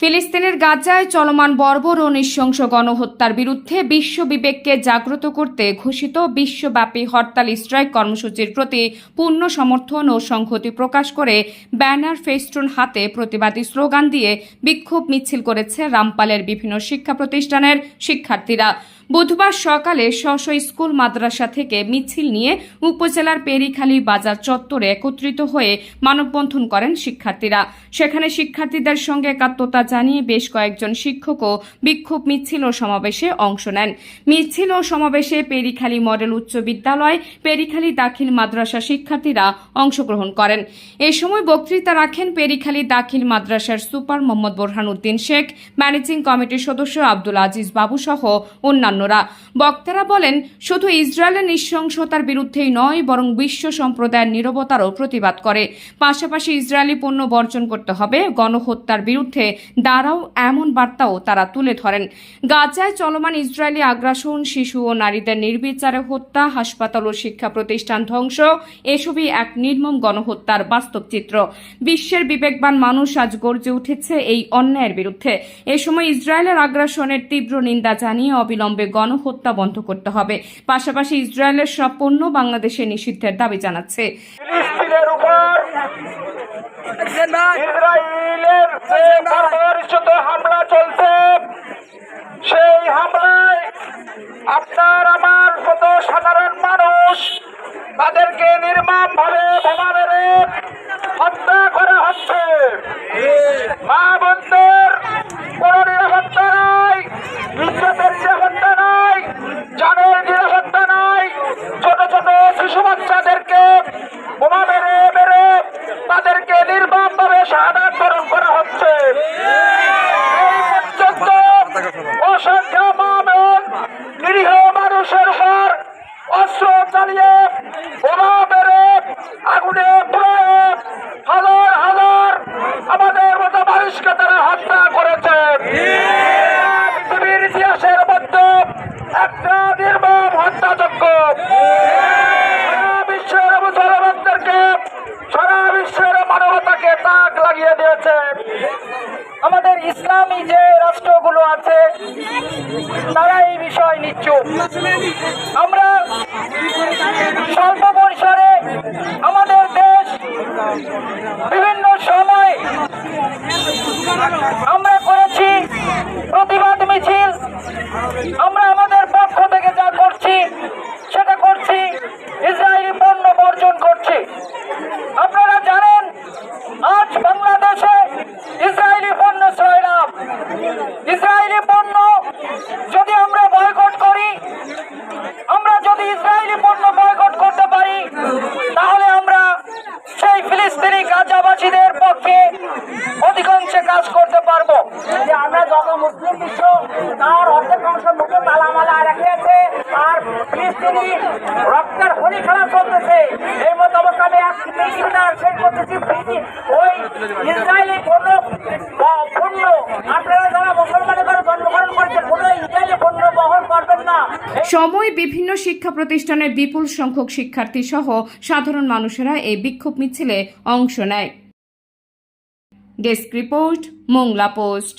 ফিলিস্তিনের গাজায় চলমান বর্বর ও নৃশংস গণহত্যার বিরুদ্ধে বিশ্ব বিবেককে জাগ্রত করতে ঘোষিত বিশ্বব্যাপী হরতাল স্ট্রাইক কর্মসূচির প্রতি পূর্ণ সমর্থন ও সংহতি প্রকাশ করে ব্যানার ফেস্টুন হাতে প্রতিবাদী স্লোগান দিয়ে বিক্ষোভ মিছিল করেছে রামপালের বিভিন্ন শিক্ষা প্রতিষ্ঠানের শিক্ষার্থীরা। বুধবার সকালে স্ব স্ব স্কুল মাদ্রাসা থেকে মিছিল নিয়ে উপজেলার পেরিখালী বাজার চত্বরে একত্রিত হয়ে মানববন্ধন করেন শিক্ষার্থীরা। সেখানে শিক্ষার্থীদের সঙ্গে একাত্মতা জানিয়ে বেশ কয়েকজন শিক্ষকও বিক্ষোভ মিছিল ও সমাবেশে অংশ নেন। মিছিল ও সমাবেশে পেরিখালী মডেল উচ্চ বিদ্যালয়, পেরিখালী দাখিল মাদ্রাসা শিক্ষার্থীরা অংশগ্রহণ করেন। এ সময় বক্তৃতা রাখেন পেরিখালী দাখিল মাদ্রাসার সুপার মোহাম্মদ বোরহান উদ্দিন শেখ, ম্যানেজিং কমিটির সদস্য আব্দুল আজিজ বাবু সহ অন্যান্যরা বক্তারা বলেন, শুধু ইসরায়েলের নৃশংসতার বিরুদ্ধেই নয়, বরং বিশ্ব সম্প্রদায়ের নিরবতারও প্রতিবাদ করে। পাশাপাশি ইসরায়েলি পণ্য বর্জন করতে হবে। গণহত্যার বিরুদ্ধে দাঁড়াও এমন বার্তাও তারা তুলে ধরেন। গাজায় চলমান ইসরায়েলি আগ্রাসন, শিশু ও নারীদের নির্বিচারে হত্যা, হাসপাতাল ও শিক্ষা প্রতিষ্ঠান ধ্বংস, এসবই এক নির্মম গণহত্যার বাস্তব চিত্র। বিশ্বের বিবেকবান মানুষ আজ গর্জে উঠেছে এই অন্যায়ের বিরুদ্ধে। এ সময় ইসরায়েলের আগ্রাসনের তীব্র নিন্দা জানিয়ে অবিলম্বে গণহত্যা বন্ধ করতে হবে। পাশাপাশি ইসরায়েলের সব পণ্য বাংলাদেশে নিষিদ্ধের দাবি জানাচ্ছে। সেই হামলায় আপনার আমার মতো সাধারণ মানুষ, তাদেরকে নির্মম ভাবে বাচ্চাদেরকে বোমা মেরে মেরে তাদেরকে নির্মম ভাবে শাহাদাত বরণ করা হচ্ছে। অসংখ্য মা বোন নিরীহ মানুষের উপর অস্ত্র চালিয়ে বোমা মেরে আগুনে হাজার হাজার আমাদের আমাদের ইসলামী যে রাষ্ট্রগুলো আছে, তারা এই বিষয় নিচ্ছুক। আমরা স্বল্প পরিসরে আমাদের দেশ বিভিন্ন সময় আমরা করেছি প্রতিবাদ মিছিল আমরা আমাদের পক্ষ থেকে যা করছি সেটা করছি ইসরায়েলি পণ্য বর্জন করছি আপনারা জানেন আজ বাংলাদেশে ইসরায়েলি পণ্য ছয়রাম ইসরায়েলি পণ্য যদি আমরা বয়কট করি আমরা যদি ইসরায়েলি পণ্য বয়কট করতে পারি তাহলে আমরা সেই ফিলিস্তিনি গাজাবাসীদের পক্ষে অধিকাংশে কাজ করতে পারব। যে আমরা যত মুসলিম বিশ্ব, তার অর্ধেক অংশ মুখে তালামালা রেখেছে, আর ফিলিস্তিনি রক্তের হোলি খেলা চলতেছে। এই মতো অবস্থানে এক ফিলিস্তিন ওই পণ্য ব- পণ্য আপনারা যারা মুসলমানের ঘরে জন্মগ্রহণ করেছে কোনো ইসরায়েলি পণ্য বহন করবেন না সময় বিভিন্ন শিক্ষা প্রতিষ্ঠানের বিপুল সংখ্যক শিক্ষার্থী সহ সাধারণ মানুষেরা এই বিক্ষোভ মিছিলে অংশ নেয়। Desk report, Mongla Post.